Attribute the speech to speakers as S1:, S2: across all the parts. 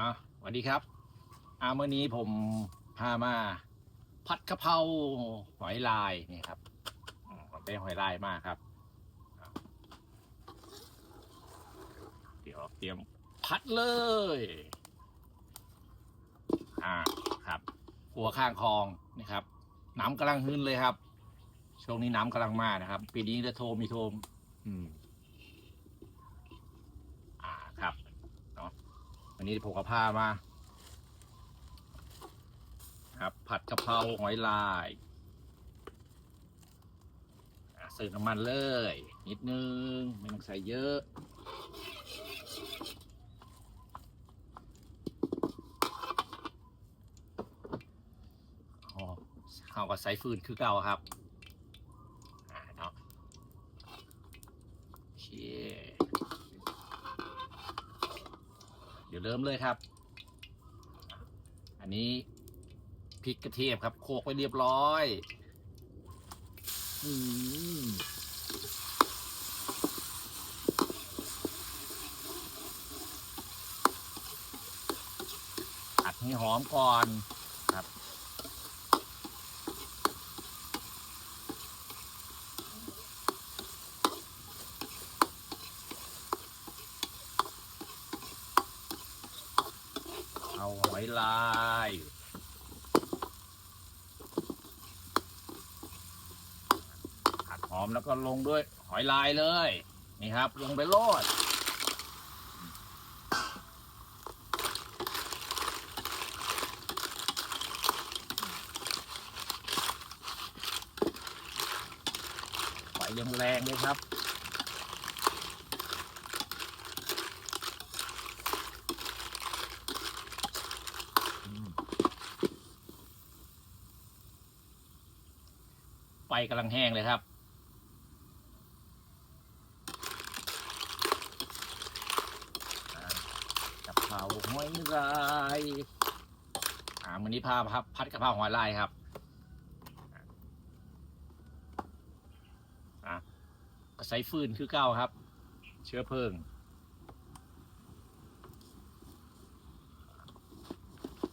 S1: อ่าสวัสดีครับอาเมื่อนี้ผมพามาผัดกะเพราหอยลายนี่ครับอืมมันเป็นหอยลายมากครับ เดี๋ยวเตรียมผัดเลย อ่าครับหัวข้างคลองนี่ครับ น้ำกำลังขึ้นเลยครับ ช่วงนี้น้ำกำลังมานะครับ ปีนี้จะโทมมีโทม อืม อ่าครับเนาะ วันนี้ผมก็พามา ครับ ผัดกะเพราหอยลายใส่น้ำมันเลย นิดนึง ไม่ต้องใส่เยอะอ๋อเขาก็ใส่ฟืนคือเก่าครับ อ่าเนาะโอเค เดี๋ ยวเริ่มเลยครับ อันนี้พริกกระเทียมครับโขกไว้เรียบร้อยอืมผัดให้หอมก่อน เอาหอยลายผัดหอมแล้วก็ลงด้วยหอยลายเลย นี่ครับ ลงไปโลดไฟยังแรงเลยครับ ไฟกำลังแห้งเลยครับกะเพราหอยลายอ่าวันนี้พาพับพัดกะเพราหอยลายครับอะใส่ฟืนคือเก้าครับ เชื้อเพลิง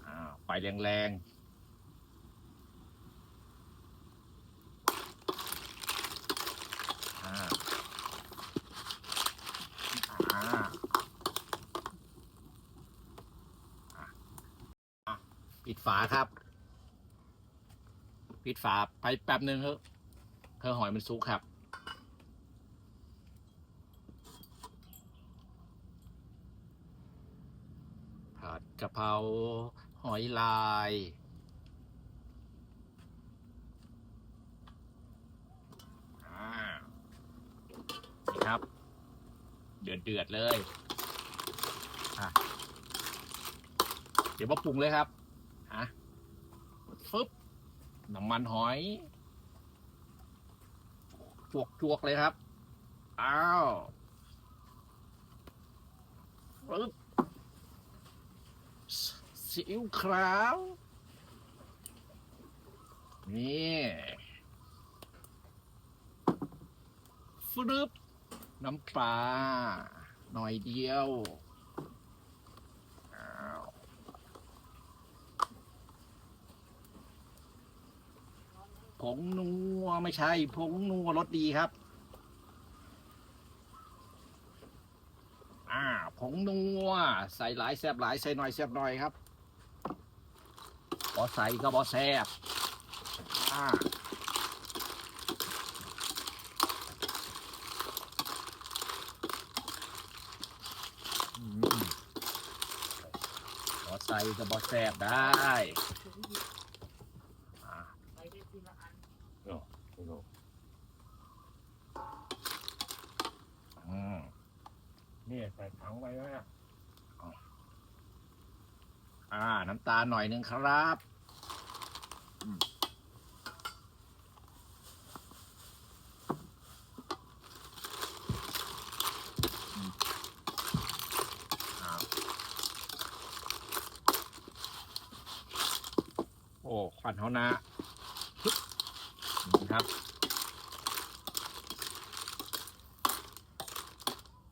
S1: อ่าไฟแรงๆอ่าอ่า ปิด ฝาครับ ปิดฝาไปแป๊บหนึ่งเถอะเพื่อหอยมันสุกครับ ผัดกะเพราหอยลายนี่ครับ เดือดเดือดเลย อะ เดี๋ยวมาปรุงเลยครับ ฮะฟึบน้ำมันหอย จวกจวกเลยครับ อ้าวฟึบซีอิ๊วขาว นี่ฟึบน้ำปลาหน่อยเดียว ผงนัวไม่ใช่ ผงนัวรสดีครับ อ่า ผงนัว ใส่หลายแซบหลายใส่หน่อยแซบหน่อยครับบอใส่ก็บอแซบอ่าอืมบอใส่ก็บอแซบได้ อืม
S2: นี่ใส่ถังไว้แล้ว
S1: อ่า น้ำตาลหน่อยหนึงครับอืมอืมอ่าโอ้ควันเขานะปึ๊บนี่ับ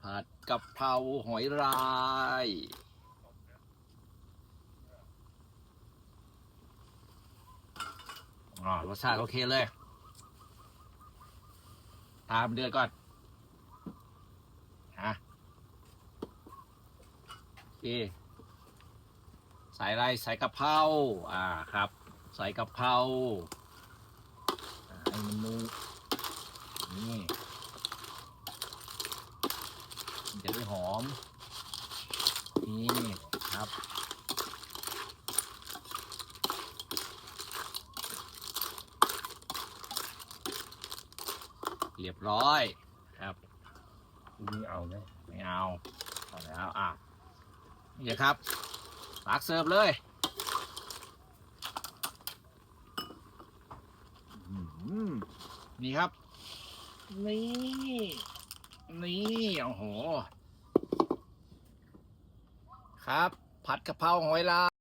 S1: ผัดกับเพราหอยลายรสชาติโอเคเลย ตามเดือดก่อนฮะเอใส่อะไรใส่กะเพรา อ่าครับ ใส่กะเพรา ให้มันนูนี่มันจะได้หอม นี่ครับเรียบร้อยครับ
S2: นี่เอาไหม
S1: ไม่เอาเอาแล้วอะนี่ครับตักเสิร์ฟเลยอื้อหือ นี่ครับ นี่ นี่โอ้โห ครับ ผัดกะเพราหอยลาย